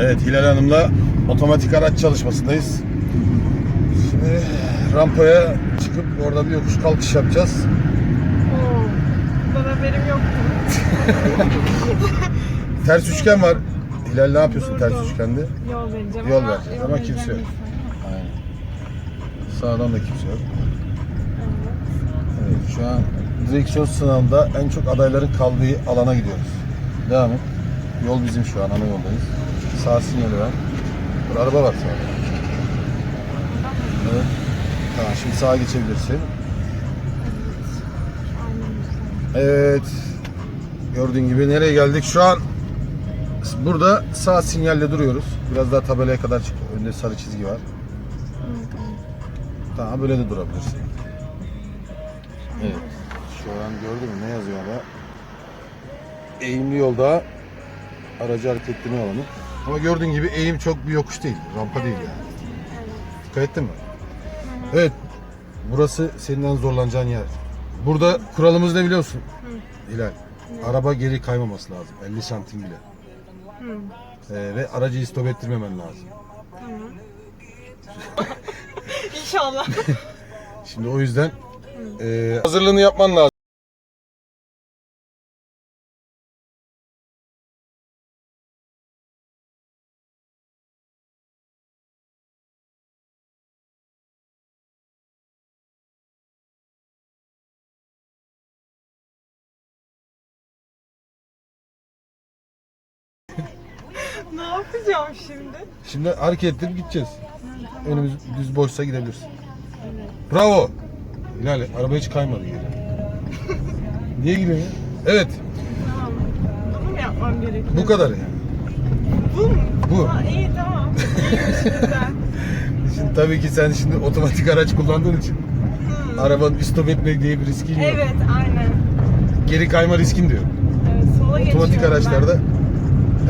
Evet Hilal Hanım'la otomatik araç çalışmasındayız. Şimdi rampaya çıkıp orada bir yokuş kalkış yapacağız. Oo, bundan haberim yoktu. Ters üçgen var. Hilal ne yapıyorsun ters Durdum. üçgende? Yol vereceğim Yol ama vereceğiz ama kimse yok. Aynen. Sağdan da kimse yok. Evet. Evet, şu an direksiyon sınavında en çok adayların kaldığı alana gidiyoruz. Devam et. Yol bizim şu an ana yoldayız. Sağ sinyali ver. Dur, araba var sağda. Evet. Tamam şimdi sağa geçebilirsin. Evet. Gördüğün gibi nereye geldik? Şu an burada sağ sinyalle duruyoruz. Biraz daha tabelaya kadar çık. Önde sarı çizgi var. Tamam böyle de durabilirsin. Evet. Şu an gördün mü ne yazıyor orada? Eğimli yolda aracı hareketlenme alanı. Ama gördüğün gibi eğim çok bir yokuş değil. Rampa değil yani. Dikkat ettin mi? Evet. Burası senin en zorlanacağın yer. Burada kuralımız ne biliyorsun? Hilal. Araba geri kaymaması lazım. 50 santim bile. Hı. Ee, ve aracı istop ettirmemen lazım. İnşallah. Şimdi o yüzden e, hazırlığını yapman lazım. Ne yapacağım şimdi? Şimdi hareket edip gideceğiz. Önümüz düz boşsa gidebilirsin. Bravo. Hilal araba hiç kaymadı geri. Niye gülüyorsun ya? Evet Tamam. Bunu mu yapmam gerekiyor? bu kadar yani. Bu mu? Bu. Ha, iyi tamam. Güzel. Şimdi tabii ki sen şimdi otomatik araç kullandığın için Hı. arabanın istop etmek diye bir riskin yok. Evet aynen. Geri kayma riskin diyor. Evet sola geçiyorum Otomatik ben.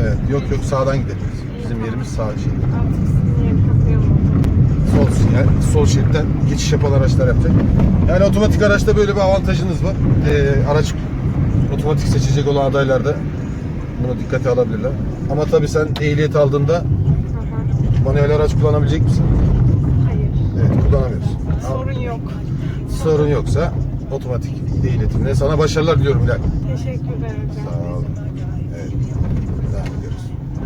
Evet yok yok sağdan gidebiliriz. Bizim yerimiz sağ şey. Artık. Sol sinyal, sol şeritten geçiş yapan araçlar yapacak. Yani otomatik araçta böyle bir avantajınız var. Ee, araç otomatik seçecek olan adaylar da bunu dikkate alabilirler. Ama tabii sen ehliyet aldığında manuel araç kullanabilecek misin? Hayır. Evet kullanamıyorsun. Sorun yok. sorun yoksa otomatik ile iletimle. Sana başarılar diliyorum Hilal. Teşekkürler. Sağ olun. Evet.